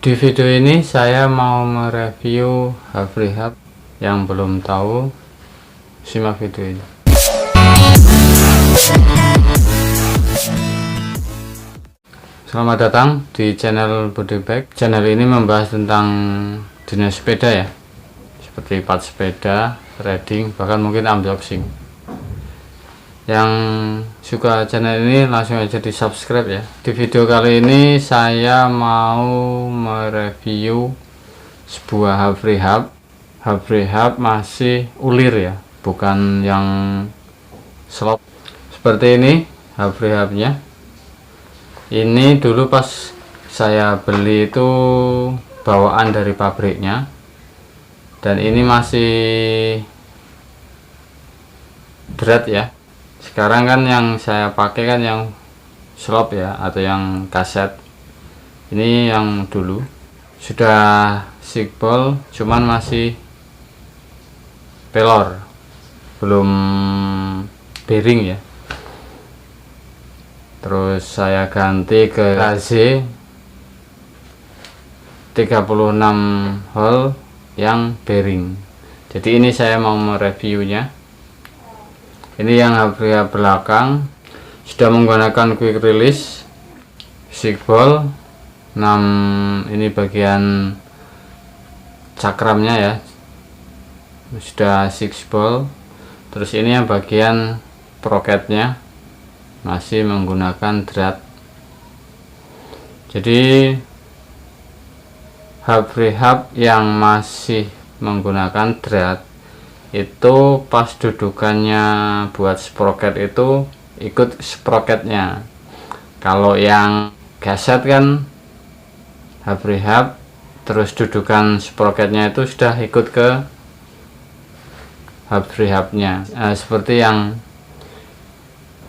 Di video ini saya mau mereview hub rehab yang belum tahu simak video ini. Selamat datang di channel Bodybag. Channel ini membahas tentang dinas sepeda ya, seperti part sepeda, riding, bahkan mungkin unboxing. Yang suka channel ini langsung aja di subscribe ya. Di video kali ini saya mau mereview sebuah hub rehab. Hub masih ulir ya, bukan yang slot. Seperti ini hub rehabnya. Ini dulu pas saya beli itu bawaan dari pabriknya dan ini masih berat ya sekarang kan yang saya pakai kan yang slop ya atau yang kaset. Ini yang dulu. Sudah sigbol cuman masih pelor. Belum bearing ya. Terus saya ganti ke AC 36 hole yang bearing. Jadi ini saya mau mereviewnya ini yang habria belakang. Sudah menggunakan quick release ball 6 ini bagian cakramnya ya. Sudah ball. Terus ini yang bagian proketnya. Masih menggunakan drat. Jadi hub rehab yang masih menggunakan drat itu pas dudukannya buat sprocket itu ikut sprocketnya kalau yang gaset kan hub rehab terus dudukan sprocketnya itu sudah ikut ke hub rehabnya nah, seperti yang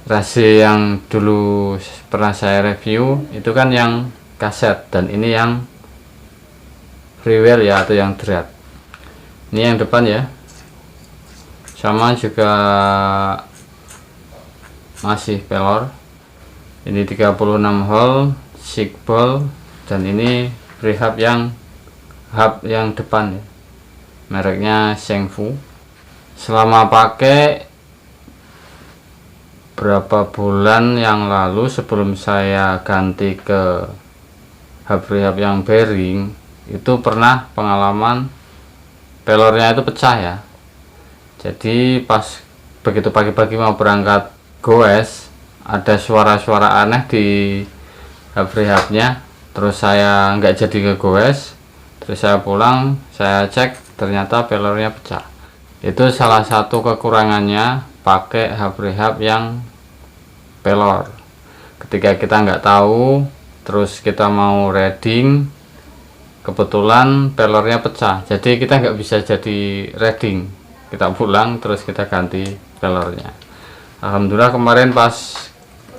rasi yang dulu pernah saya review itu kan yang kaset dan ini yang freeware ya atau yang drat ini yang depan ya sama juga masih pelor. Ini 36 hole ball dan ini rehab yang hub yang depan ya. Mereknya Shengfu selama pakai berapa bulan yang lalu sebelum saya ganti ke hub rehab yang bearing itu pernah pengalaman pelornya itu pecah ya jadi pas begitu pagi-pagi mau berangkat goes ada suara-suara aneh di hub rehabnya terus saya nggak jadi ke goes terus saya pulang saya cek ternyata pelornya pecah. Itu salah satu kekurangannya pakai hub rehab yang pelor ketika kita nggak tahu terus kita mau reading kebetulan pelornya pecah. Jadi kita nggak bisa jadi reading kita pulang terus kita ganti pelornya Alhamdulillah kemarin pas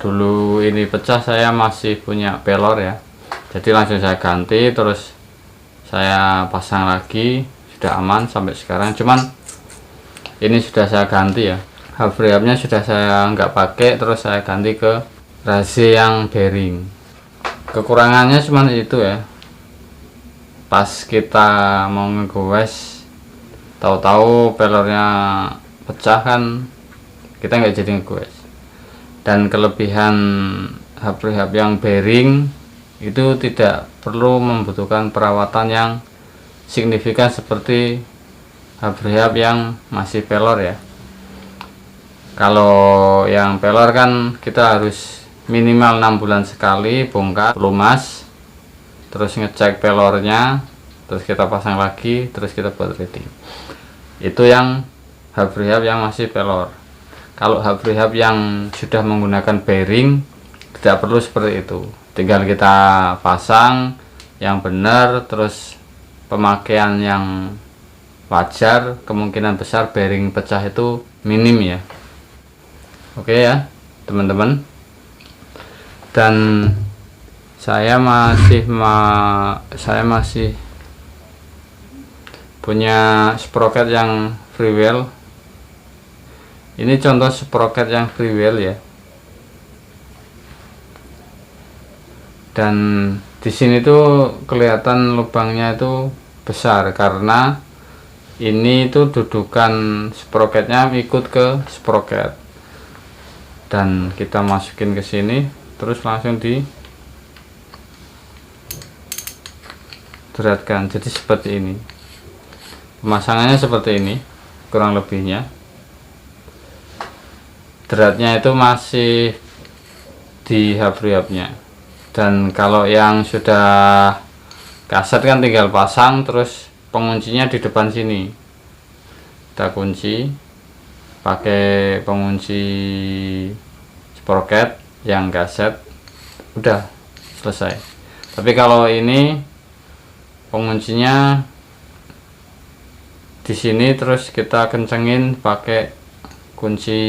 dulu ini pecah saya masih punya pelor ya. Jadi langsung saya ganti terus saya pasang lagi sudah aman sampai sekarang. Cuman ini sudah saya ganti ya. Half nya sudah saya nggak pakai terus saya ganti ke rasi yang bearing. Kekurangannya cuman itu ya. Pas kita mau ngegoes tahu-tahu pelornya pecah kan kita nggak jadi ngegoes dan kelebihan hub rehab yang bearing itu tidak perlu membutuhkan perawatan yang signifikan seperti hub rehab yang masih pelor ya. Kalau yang pelor kan kita harus minimal enam bulan sekali bongkar lumas terus ngecek pelornya terus kita pasang lagi terus kita buat reading. Itu yang hub rehab yang masih pelor. Kalau hub rehab yang sudah menggunakan bearing tidak perlu seperti itu. Tinggal kita pasang yang benar terus pemakaian yang wajar kemungkinan besar bearing pecah itu minim ya. Oke ya teman-teman. Dan saya masih ma saya masih punya sprocket yang freewheel ini contoh sprocket yang freewheel ya. Dan di sini tuh kelihatan lubangnya itu besar karena ini itu dudukan sproketnya ikut ke sproket dan kita masukin ke sini terus langsung di jadi seperti ini pemasangannya seperti ini kurang lebihnya. Beratnya itu masih di habriapnya dan kalau yang sudah kaset kan tinggal pasang terus penguncinya di depan sini. Kita kunci pakai pengunci sprocket yang kaset udah selesai. Tapi kalau ini penguncinya di sini terus kita kencengin pakai kunci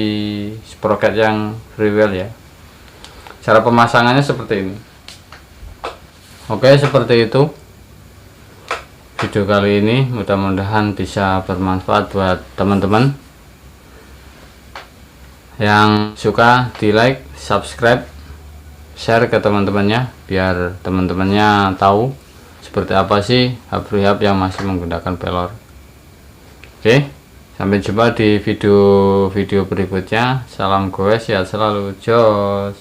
sprocket yang freewheel ya. Cara pemasangannya seperti ini. Oke seperti itu. Video kali ini mudah-mudahan bisa bermanfaat buat teman-teman. Yang suka di like subscribe share ke teman-temannya biar teman-temannya tahu seperti apa sih hub rehab yang masih menggunakan pelor oke Sampai jumpa di video-video berikutnya. Salam goes, sehat selalu. Jos.